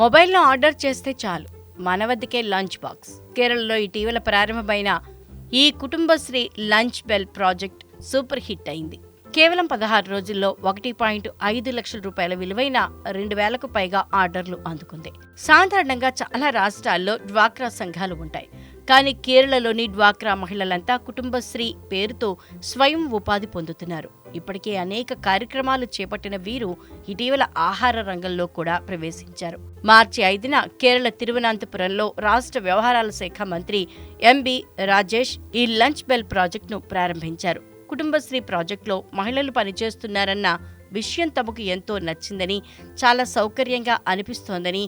మొబైల్లో ఆర్డర్ చేస్తే చాలు. మన వద్దకే లంచ్ బాక్స్. కేరళలో ఇటీవల ప్రారంభమైన ఈ Kudumbashree lunch bell project super hit అయింది. కేవలం పదహారు రోజుల్లో ఒకటి పాయింట్ ఐదు లక్షల రూపాయల విలువైన రెండు వేలకు పైగా ఆర్డర్లు అందుకుంది. సాధారణంగా చాలా రాష్ట్రాల్లో డ్వాక్రా సంఘాలు ఉంటాయి. కానీ కేరళలోని డ్వాక్రా మహిళలంతా కుటుంబశ్రీ పేరుతో స్వయం ఉపాధి పొందుతున్నారు. ఇప్పటికే అనేక కార్యక్రమాలు చేపట్టిన వీరు ఇటీవల ఆహార రంగంలో కూడా ప్రవేశించారు. మార్చి ఐదున కేరళ తిరువనంతపురంలో రాష్ట్ర వ్యవహారాల శాఖ మంత్రి ఎంబి రాజేష్ ఈ లంచ్ బెల్ ప్రాజెక్టును ప్రారంభించారు. కుటుంబశ్రీ ప్రాజెక్టులో మహిళలు పనిచేస్తున్నారన్న విషయం తమకు ఎంతో నచ్చిందని చాలా సౌకర్యంగా అనిపిస్తోందని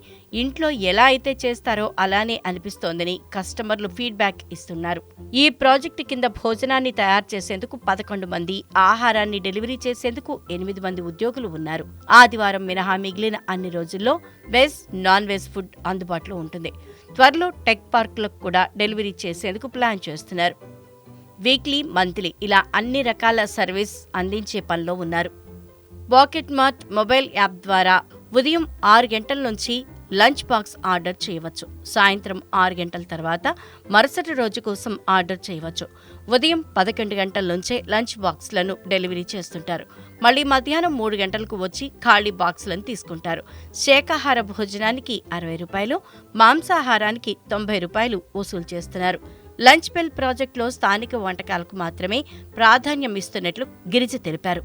ఇంట్లో ఎలా అయితే చేస్తారో అలానే అనిపిస్తోందని కస్టమర్లు ఫీడ్బ్యాక్ ఇస్తున్నారు. ఈ ప్రాజెక్టు కింద భోజనాన్ని తయారు చేసేందుకు పదకొండు మంది ఆహారాన్ని డెలివరీ చేసేందుకు ఎనిమిది మంది ఉద్యోగులు ఉన్నారు. ఆదివారం మినహా మిగిలిన అన్ని రోజుల్లో వెజ్ నాన్ వెజ్ ఫుడ్ అందుబాటులో ఉంటుంది. త్వరలో టెక్ పార్కులకు కూడా డెలివరీ చేసేందుకు ప్లాన్ చేస్తున్నారు. వీక్లీ మంత్లీ ఇలా అన్ని రకాల సర్వీస్ అందించే పనిలో ఉన్నారు. పాకెట్ మార్ట్ మొబైల్ యాప్ ద్వారా ఉదయం ఆరు గంటల నుంచి లంచ్ బాక్స్ ఆర్డర్ చేయవచ్చు. సాయంత్రం ఆరు గంటల తర్వాత మరుసటి రోజు కోసం ఆర్డర్ చేయవచ్చు. ఉదయం పదకొండు గంటల నుంచే లంచ్ బాక్స్లను డెలివరీ చేస్తుంటారు. మళ్ళీ మధ్యాహ్నం మూడు గంటలకు వచ్చి ఖాళీ బాక్స్లను తీసుకుంటారు. శాకాహార భోజనానికి అరవై రూపాయలు మాంసాహారానికి తొంభై రూపాయలు వసూలు చేస్తున్నారు. లంచ్ బెల్ ప్రాజెక్టులో స్థానిక వంటకాలకు మాత్రమే ప్రాధాన్యం ఇస్తున్నట్లు గిరిజ తెలిపారు.